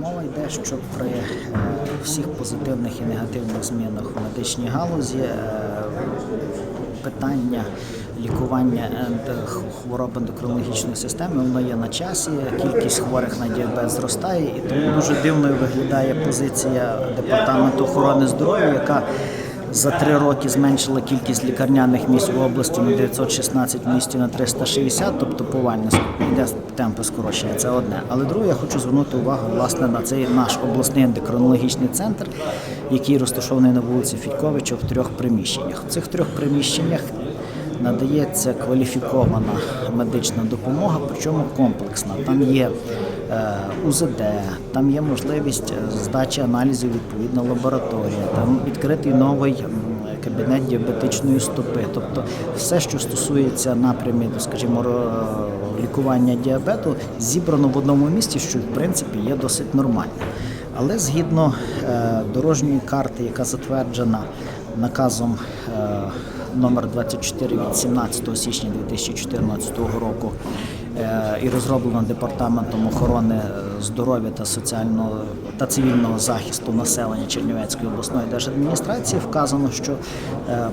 Мова йде, що при е, всіх позитивних і негативних змінах в медичній галузі е, питання лікування хвороб ендокринологічної системи воно є на часі. Кількість хворих на діабет зростає, і тому дуже дивною виглядає позиція департаменту охорони здоров'я, яка за три роки зменшила кількість лікарняних місць в області на 916 місць на 360, тобто повально ск- йде темпи скорочення. Це одне. Але друге, я хочу звернути увагу власне на цей наш обласний ендокринологічний центр, який розташований на вулиці Фідьковича в трьох приміщеннях. В цих трьох приміщеннях надається кваліфікована медична допомога, причому комплексна. Там є УЗД, там є можливість е, здачі аналізів відповідна лабораторія, там відкритий новий кабінет діабетичної стопи. Тобто все, що стосується напрямів, скажімо, лікування діабету, зібрано в одному місці, що в принципі є досить нормально. Але згідно е, дорожньої карти, яка затверджена наказом е, номер 24 від 17 січня 2014 року е, і розроблено департаментом охорони е, здоров'я та соціального та цивільного захисту населення Чернівецької обласної держадміністрації, вказано, що е,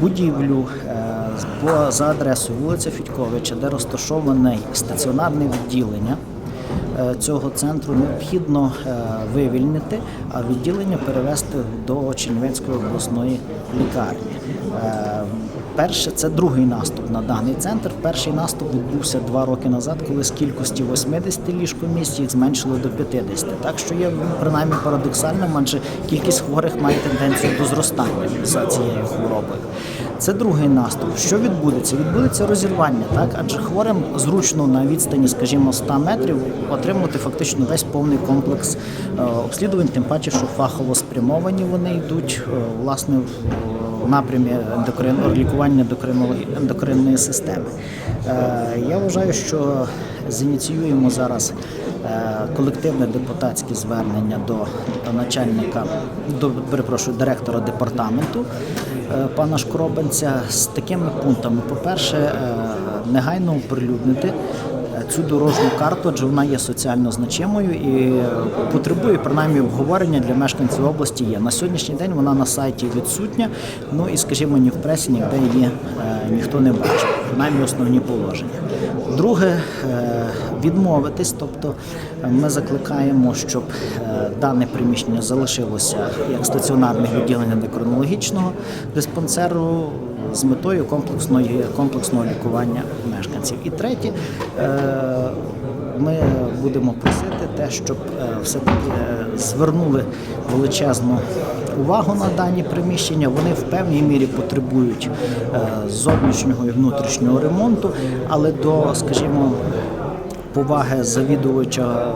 будівлю е, за адресою вулиця Фідьковича, де розташоване стаціонарне відділення е, цього центру необхідно е, вивільнити, а відділення перевести до Чернівецької обласної лікарні. Е, Перше, це другий наступ на даний центр. Перший наступ відбувся два роки назад, коли з кількості 80 ліжкомісць їх зменшили до 50. Так що є ну, принаймні парадоксальним, адже кількість хворих має тенденцію до зростання за цією хворобою. Це другий наступ. Що відбудеться? Відбудеться розірвання, так адже хворим зручно на відстані, скажімо, 100 метрів отримувати фактично весь повний комплекс е, обслідувань, тим паче, що фахово спрямовані вони йдуть е, власне напрямі ендокрин, лікування ендокринної системи. Е, Я вважаю, що зініціюємо зараз е, колективне депутатське звернення до начальника, до перепрошую, директора департаменту е, пана Шкробенця з такими пунктами. По-перше, негайно оприлюднити цю дорожню карту, адже вона є соціально значимою і потребує принаймні обговорення для мешканців області. Є на сьогоднішній день вона на сайті відсутня. Ну і скажімо, ні в пресі ніде її е, ніхто не бачив, принаймні основні положення. Друге, е, відмовитись, тобто ми закликаємо, щоб е, дане приміщення залишилося як стаціонарне відділення ендокринологічного диспансеру з метою комплексної комплексного лікування мешканців. І третє, е, ми будемо просити те, щоб е, все-таки е, звернули величезну увагу на дані приміщення. Вони в певній мірі потребують зовнішнього і внутрішнього ремонту, але до, скажімо, поваги завідувача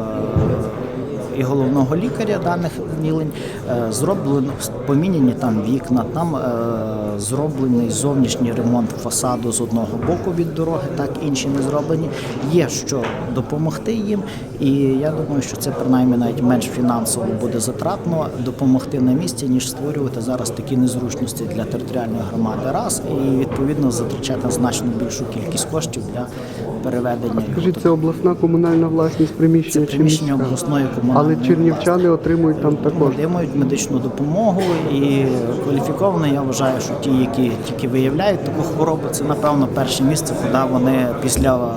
і головного лікаря даних відділень е, зроблено поміняні там вікна, там е, зроблений зовнішній ремонт фасаду з одного боку від дороги, так інші не зроблені. Є що допомогти їм, і я думаю, що це принаймні навіть менш фінансово буде затратно допомогти на місці, ніж створювати зараз такі незручності для територіальної громади. Раз і відповідно затрачати значно більшу кількість коштів для переведення. Скажіть, це обласна комунальна власність приміщення Це приміщення обласної комунальної Але чернівчани отримують там також. отримують медичну допомогу і кваліфіковано. Я вважаю, що ті, які тільки виявляють таку хворобу, це напевно перше місце, куди вони після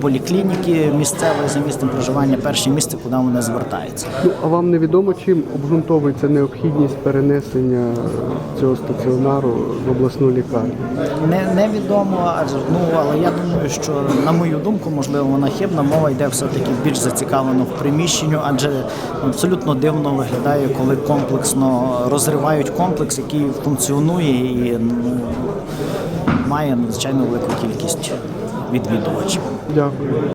поліклініки місцевої за місцем проживання, перше місце, куди вони звертаються. Ну а вам невідомо, чим обґрунтовується необхідність перенесення цього стаціонару в обласну лікарню? Не невідомо, адже ну але я думаю, що на мою думку, можливо, вона хибна. Мова йде все-таки більш зацікавлено в приміщенню, адже абсолютно дивно виглядає, коли комплексно розривають комплекс, який функціонує і ну, має надзвичайно велику кількість відвідувачів. Дякую.